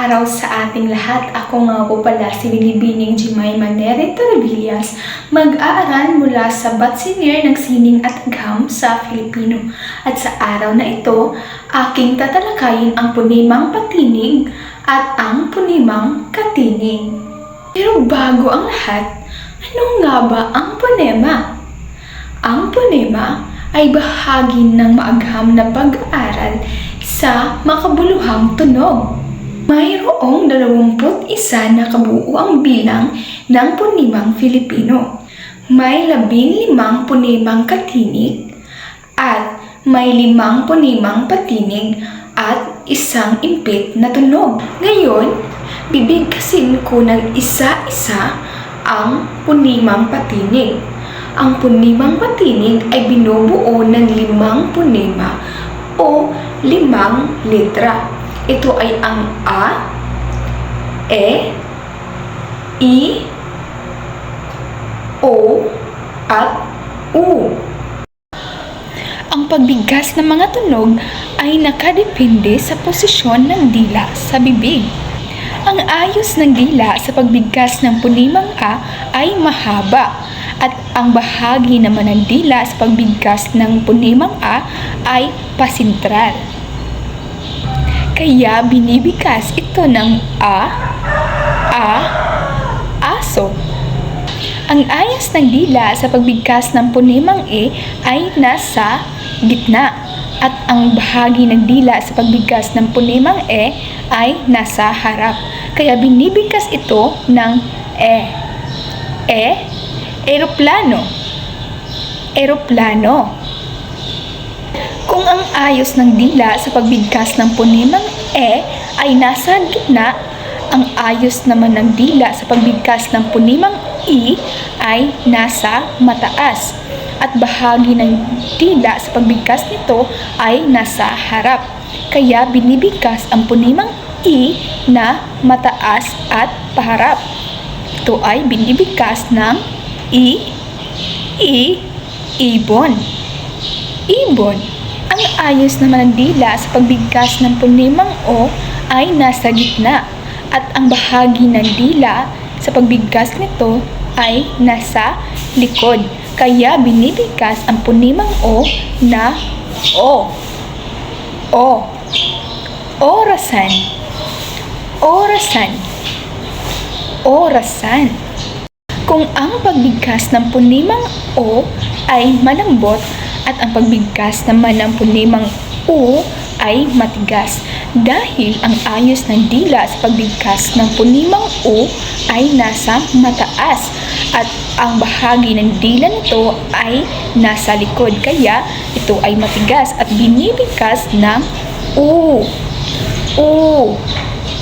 araw sa ating lahat. Ako nga po pala si Binibining Jemima Nere Torrevillas, mag-aaral mula sa Batsinir ng Sining at Agham sa Filipino. At sa araw na ito, aking tatalakayin ang punimang patinig at ang punimang katinig. Pero bago ang lahat, ano nga ba ang punema? Ang punema ay bahagi ng maagham na pag-aaral sa makabuluhang tunog. Mayroong 21 na kabuuang bilang ng punimang Filipino. May 15 punimang katinig at may limang punimang patinig at isang impit na tunog. Ngayon, bibigkasin ko ng isa-isa ang punimang patinig. Ang punimang patinig ay binubuo ng limang punima o limang letra. Ito ay ang A, E, I, O, at U. Ang pagbigkas ng mga tunog ay nakadepende sa posisyon ng dila sa bibig. Ang ayos ng dila sa pagbigkas ng punimang A ay mahaba at ang bahagi naman ng dila sa pagbigkas ng punimang A ay pasintral. Kaya binibigkas ito ng A, A, aso. Ang ayos ng dila sa pagbigkas ng punimang E ay nasa gitna at ang bahagi ng dila sa pagbigkas ng punimang E ay nasa harap. Kaya binibigkas ito ng E. E, eroplano. Eroplano. Kung ang ayos ng dila sa pagbigkas ng punimang E ay nasa gitna, ang ayos naman ng dila sa pagbigkas ng punimang I ay nasa mataas at bahagi ng dila sa pagbigkas nito ay nasa harap. Kaya binibigkas ang punimang I na mataas at paharap. Ito ay binibigkas ng I, I, ibon. Ibon. Ang ayos naman ng dila sa pagbigkas ng punimang O ay nasa gitna at ang bahagi ng dila sa pagbigkas nito ay nasa likod. Kaya binibigkas ang punimang O na O. O. Orasan. Orasan. Orasan. Kung ang pagbigkas ng punimang O ay malambot at ang pagbigkas naman ng punimang U ay matigas dahil ang ayos ng dila sa pagbigkas ng punimang U ay nasa mataas at ang bahagi ng dila nito ay nasa likod kaya ito ay matigas at binibigkas ng U. U.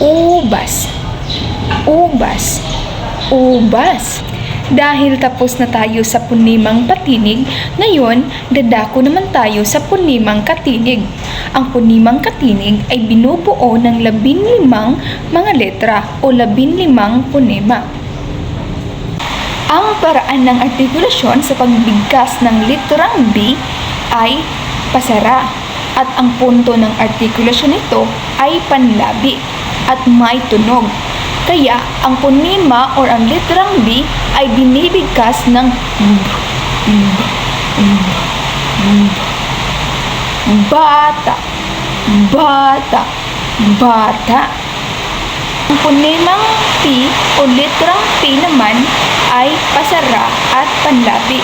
Ubas. Ubas. Ubas. Dahil tapos na tayo sa punimang patinig, ngayon dadako naman tayo sa punimang katinig. Ang punimang katinig ay binubuo ng labinlimang mga letra o labinlimang punima. Ang paraan ng artikulasyon sa pagbigkas ng literang B ay pasara at ang punto ng artikulasyon nito ay panlabi at may tunog. Kaya ang punima or ang literang B ay binibigkas ng bata, bata, bata. Ang punemang P o literang P naman ay pasara at panlabi.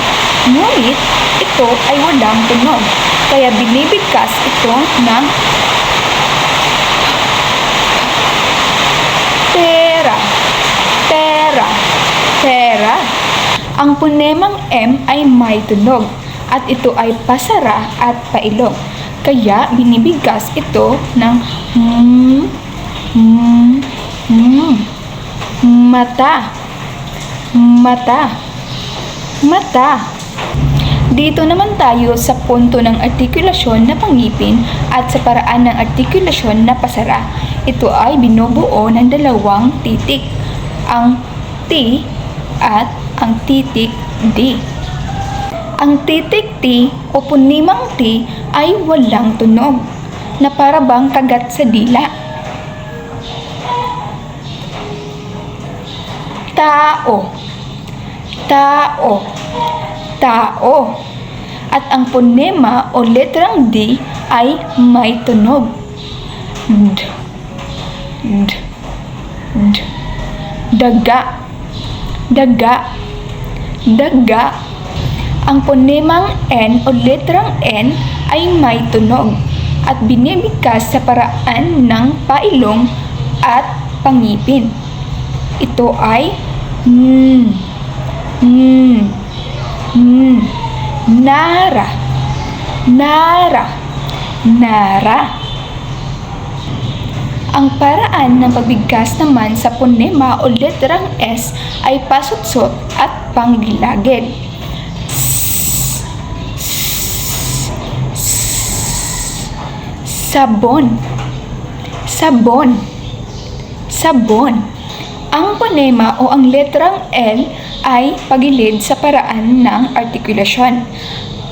Ngunit ito ay walang tunog. Kaya binibigkas ito ng pera, Ang punemang M ay may tunog at ito ay pasara at pailog. Kaya binibigkas ito ng hmm, hmm, hmm, mata, mata, mata. Dito naman tayo sa punto ng artikulasyon na pangipin at sa paraan ng artikulasyon na pasara. Ito ay binubuo ng dalawang titik, ang T at ang titik D. Ang titik T o punimang T ay walang tunog na para bang kagat sa dila. tao, tao, tao. At ang ponema o letrang D ay may tunog. D, d, d. Daga, daga, daga. Ang ponemang N o letrang N ay may tunog at binibigkas sa paraan ng pailong at pangipin. Ito ay N, N, N, Nara, Nara, Nara. Ang paraan ng pagbigkas naman sa ponema o letrang S ay pasutsot at panggilagid. Sabon. Sabon. Sabon. Ang ponema o ang letrang L ay pagilid sa paraan ng artikulasyon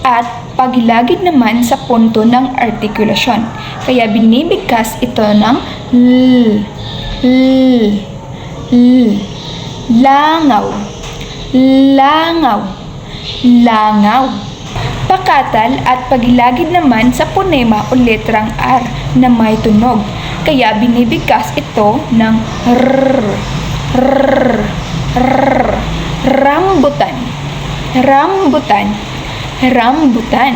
at pagilagid naman sa punto ng artikulasyon. Kaya binibigkas ito ng L, L, L, langaw, langaw, langaw. Pakatal at pagilagid naman sa ponema o letrang R na may tunog. Kaya binibigkas ito ng R, R, R, rambutan, rambutan, rambutan.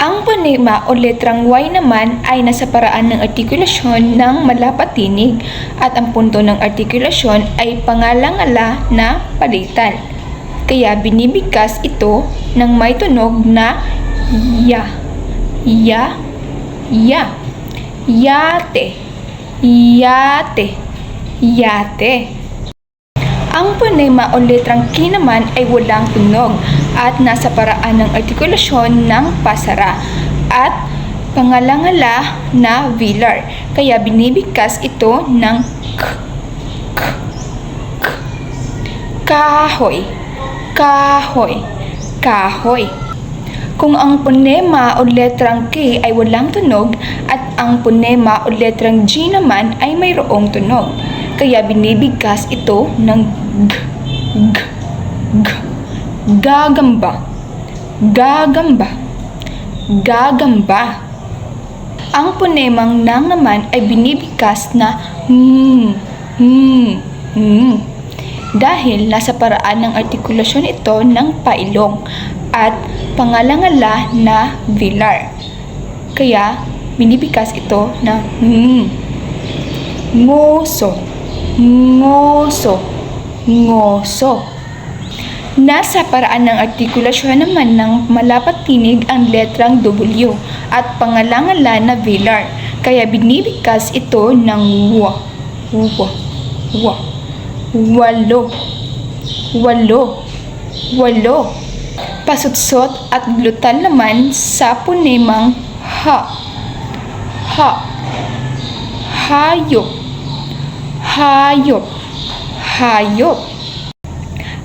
Ang ponema o letrang Y naman ay nasa paraan ng artikulasyon ng malapatinig at ang punto ng artikulasyon ay pangalangala na palitan. Kaya binibigkas ito ng may tunog na ya, ya, ya, yate, yate, yate. Ang ponema o letrang K naman ay walang tunog at nasa paraan ng artikulasyon ng pasara at pangalangala na velar. Kaya binibigkas ito ng k, k, k. Kahoy, kahoy, kahoy. Kung ang ponema o letrang K ay walang tunog at ang ponema o letrang G naman ay mayroong tunog. Kaya binibigkas ito ng G, G, G. Gagamba, gagamba, gagamba. Ang ponemang nang naman ay binibigkas na hmm, hmm, hmm. Dahil nasa paraan ng artikulasyon ito ng pailong at pangalangala na velar. Kaya binibigkas ito na hmm. Ngoso, ngoso, ngoso. Nasa paraan ng artikulasyon naman ng malapat tinig ang letrang W at pangalangala na velar. Kaya binibigkas ito ng wa, wa, wa, walo, walo, walo. Pasutsot at glutal naman sa punemang ha, ha, hayop, hayop, hayop.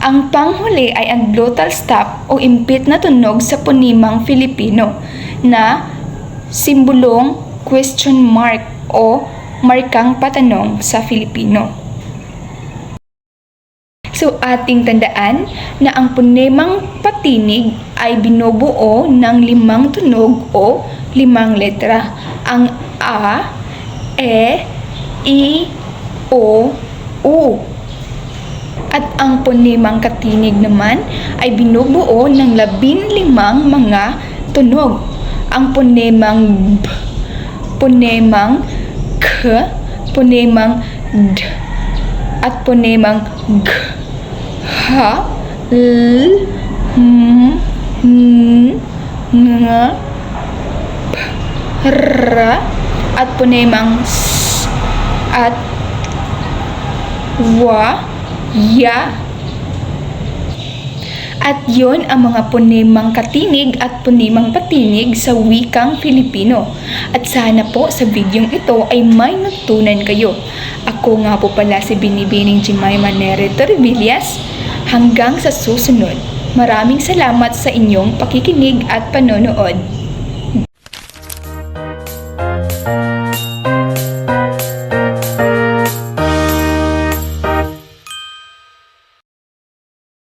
Ang panghuli ay ang glottal stop o impit na tunog sa punimang Filipino na simbolong question mark o markang patanong sa Filipino. So ating tandaan na ang punemang patinig ay binubuo ng limang tunog o limang letra. Ang A, E, I, O, U. At ang ponemang katinig naman ay binubuo ng labin limang mga tunog. Ang ponemang B, ponemang K, ponemang D, at ponemang G, M, N, Ng, R, at ponemang S, at wa, ya. At yon ang mga ponemang katinig at ponemang patinig sa wikang Filipino. At sana po sa videong ito ay may natutunan kayo. Ako nga po pala si Binibining Jemima Nere Torvillas. Hanggang sa susunod. Maraming salamat sa inyong pakikinig at panonood.